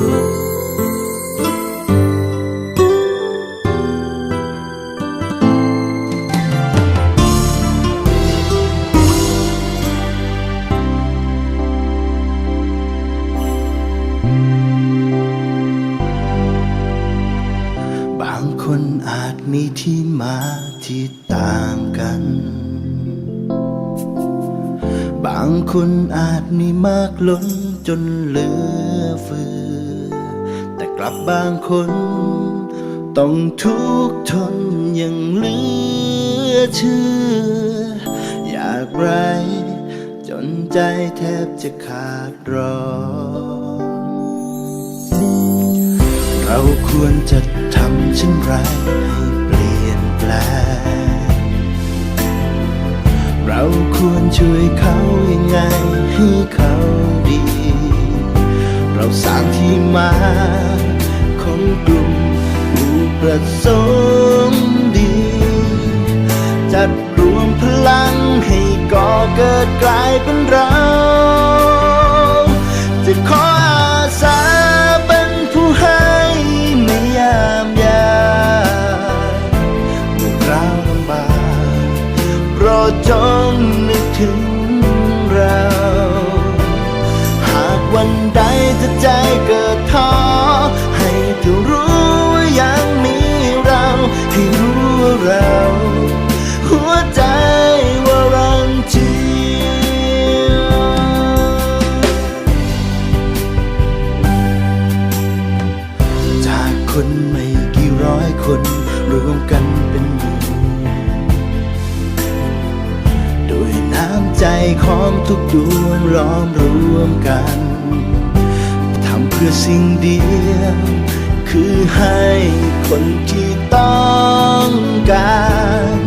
บางคนอาจมีที่มาที่ต่างกัน บางคนอาจมีมากล้นจนเหลือเฟือ กลับบางคน ต้องทุกข์ทนอย่างเหลือเชื่อ อยากไรจนใจแทบจะขาดร้อนเราควรจะทำเช่นไรให้เปลี่ยนแปลงเราควรช่วยเขายังไงให้เขา ดีเราสร้างที่มาของกลุ่มผู้ประสงค์ดี จัดรวมพลังให้ก่อเกิดกลายเป็นเรา จะขออาสาเป็นผู้ให้ไม่ยามยากเมื่อคราวลำบากโปรดจงนึกถึงเรา วันใดจะใจเกิดท้อให้เธอรู้ว่ายังมีเราให้รู้ว่าเรา หัวใจว่ารันเจียวจากคนไม่กี่ร้อยคนรวมกันเป็นหมู่ด้วยน้ำใจของทุกดวงล้อมรวมกัน พื่อสิ่งเดียว คือให้คนที่ต้องการ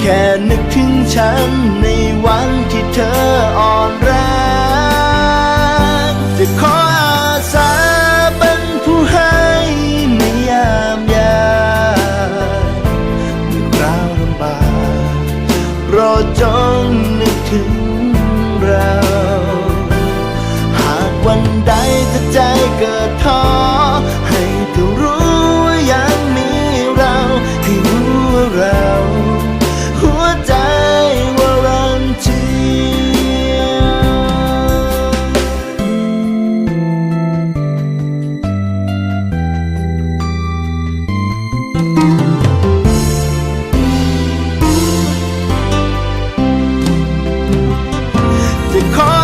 แค่นึกถึงฉันในวันที่เธออ่อนแรงจะขออาสาเป็นผู้ให้ไม่ยามยากเมื่อคราวลำบากรดจน จ